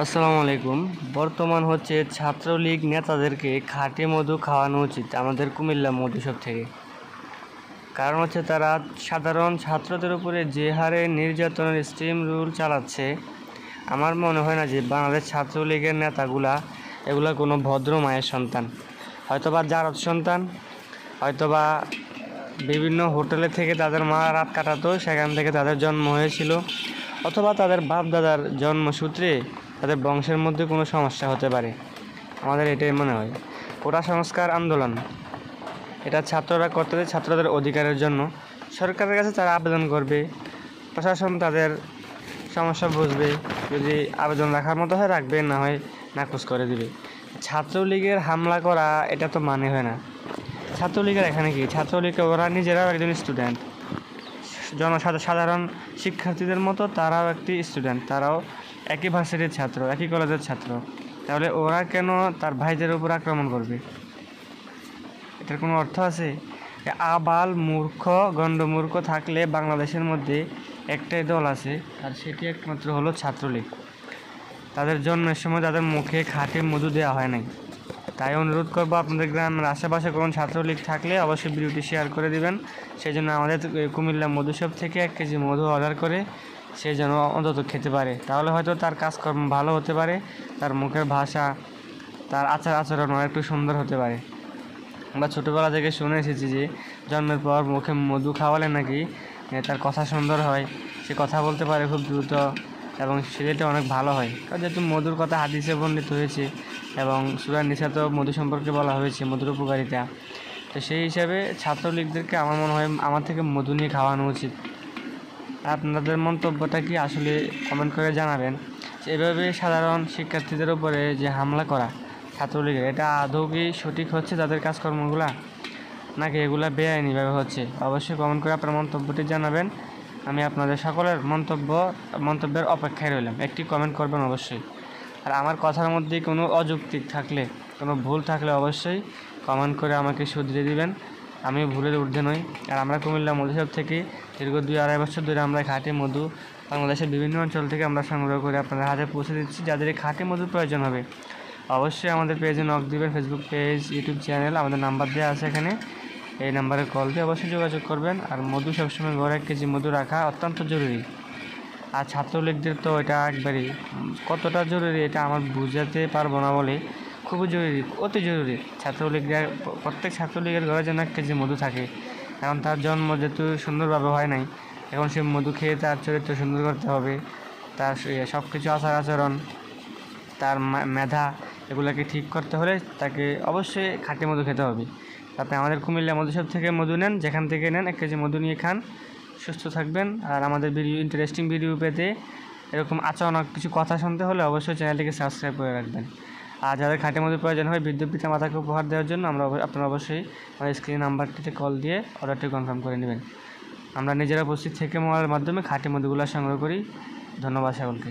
আসসালামু আলাইকুম। বর্তমান হচ্ছে ছাত্রলীগ নেতাদেরকে খাঁটি মধু খাওয়ানো উচিত আমাদের কুমিল্লা মধুসব থেকে। কারণ হচ্ছে তারা সাধারণ ছাত্রদের উপরে যে হারে নির্যাতনের স্টিম রুল চালাচ্ছে, আমার মনে হয় না যে বাংলাদেশ ছাত্রলীগের নেতাগুলা এগুলা কোনো ভদ্র মায়ের সন্তান। হয়তোবা জারদ সন্তান, হয়তোবা বিভিন্ন হোটেলে থেকে তাদের মা রাত কাটাতো, সেখান থেকে তাদের জন্ম হয়েছিল, অথবা তাদের বাপ দাদার জন্মসূত্রে তাদের বংশের মধ্যে কোনো সমস্যা হতে পারে। আমাদের এটাই মনে হয়। কোটা সংস্কার আন্দোলন। এটা ছাত্ররা করতে ছাত্রদের অধিকারের জন্য। সরকারের কাছে তারা আবেদন করবে। প্রশাসন তাদের সমস্যা বুঝবে। যদি আবেদন রাখার মতো হয় রাখবে, না হয় নাকচ করে দিবে। ছাত্রলীগের হামলা করা, এটা তো মানে হয় না। ছাত্রলীগের এখানে কি? ছাত্রলীগ ওরা নিজেরাও একজন স্টুডেন্ট জনসাধারণ সাধারণ শিক্ষার্থীদের মতো তারাও একটি স্টুডেন্ট তারাও একই ভার্সিটির ছাত্র, একই কলেজের ছাত্র। তাহলে ওরা কেন তার ভাইদের উপর আক্রমণ করবে? এটার কোনো অর্থ আছে? আবাল মূর্খ, গণ্ডমূর্খ থাকলে বাংলাদেশের মধ্যে একটাই দল আছে, আর সেটি একমাত্র হলো ছাত্রলীগ। তাদের জন্মের সময় তাদের মুখে খাটে মধু দেওয়া হয় নাই। তাই অনুরোধ করব আপনাদের গ্রামের আশেপাশে কোনো ছাত্রলীগ থাকলে অবশ্যই ভিডিওটি শেয়ার করে দিবেন। সেই জন্য আমাদের কুমিল্লা মধুসব থেকে এক কেজি মধু অর্ডার করে সে যেন অন্তত খেতে পারে। তাহলে হয়তো তার কাজকর্ম ভালো হতে পারে, তার মুখের ভাষা, তার আচার আচরণ একটু সুন্দর হতে পারে। আমরা ছোটোবেলা থেকে শুনে এসেছি যে, জন্মের পর মুখে মধু খাওয়ালে নাকি তার কথা সুন্দর হয়, সে কথা বলতে পারে খুব দ্রুত। এবং ছেলেটা অনেক ভালো হয়। কারণ যেহেতু মধুর কথা হাদিসে বর্ণিত হয়েছে এবং সুরার নিশাতেও মধু সম্পর্কে বলা হয়েছে মধুর উপকারিতা। তো সেই হিসাবে ছাত্রলীগদেরকে আমার মনে হয় আমার থেকে মধু নিয়ে খাওয়ানো উচিত। আপনাদের মন্তব্যটা কি আসলে কমেন্ট করে জানাবেন। এভাবে সাধারণ শিক্ষার্থীদের উপরে যে হামলা করা ছাত্রলীগের, এটা আদৌ কি সঠিক হচ্ছে তাদের কাজকর্মগুলা? নাকি এগুলা বেআইনিভাবে হচ্ছে? অবশ্যই কমেন্ট করে আপনার মন্তব্যটি জানাবেন। আমি আপনাদের সকলের মন্তব্য, মন্তব্যের অপেক্ষায় রইলাম। একটি কমেন্ট করবেন অবশ্যই। আর আমার কথার মধ্যে কোনো অযৌক্তিক থাকলে, কোনো ভুল থাকলে অবশ্যই কমেন্ট করে আমাকে শুধরে দিবেন। আমি ভুলের ঊর্ধ্বে নই। আর আমরা কুমিল্লা মধুসব থেকে দীর্ঘ দুই আড়াই বছর ধরে আমরা খাঁটি মধু বাংলাদেশের বিভিন্ন অঞ্চল থেকে আমরা সংগ্রহ করে আপনাদের হাতে পৌঁছে দিচ্ছি, যাদের খাঁটি মধুর প্রয়োজন হবে। অবশ্যই আমাদের পেজে নক দিবেন। ফেসবুক পেজ ইউটিউব চ্যানেল আমাদের নাম্বার দেওয়া আছে এখানে। এই নাম্বারে কল দিয়ে অবশ্যই যোগাযোগ করবেন। আর মধু সবসময় ঘরে এক কেজি মধু রাখা অত্যন্ত জরুরি। আর ছাত্রলীগদের তো এটা একবারই কতটা জরুরি এটা আমার বুঝাতে পারব না বলে খুবই জরুরি, অতি জরুরি। ছাত্রলীগের, প্রত্যেক ছাত্রলীগের ঘরে যেন এক কেজি মধু থাকে। কারণ তার জন্ম যেহেতু সুন্দরভাবে হয় নাই, এখন সে মধু খেয়ে তার চরিত্র সুন্দর করতে হবে। তার সব কিছু আচার আচরণ, তার মেধা এগুলোকে ঠিক করতে হলে তাকে অবশ্যই খাঁটি মধু খেতে হবে। আপনি আমাদের কুমিল্লা মধুসব থেকে মধু নেন, যেখান থেকে নেন, এক কেজি মধু নিয়ে খান, সুস্থ থাকবেন। আর আমাদের ভিডিও ইন্টারেস্টিং ভিডিও পেতে এরকম আচরণক কিছু কথা শুনতে হলে অবশ্যই চ্যানেলটিকে সাবস্ক্রাইব করে রাখবেন। আর যাদের খাঁটি মধুর প্রয়োজন হয় বিদ্যুৎ পিতা মাতাকে উপহার দেওয়ার জন্য আমরা আপনারা অবশ্যই আমাদের স্ক্রিন নাম্বারটিতে কল দিয়ে অর্ডারটি কনফার্ম করে নেবেন। আমরা নিজেরা উপস্থিত থেকে মোবাইলের মাধ্যমে খাঁটি মধুগুলো সংগ্রহ করি। ধন্যবাদ সকলকে।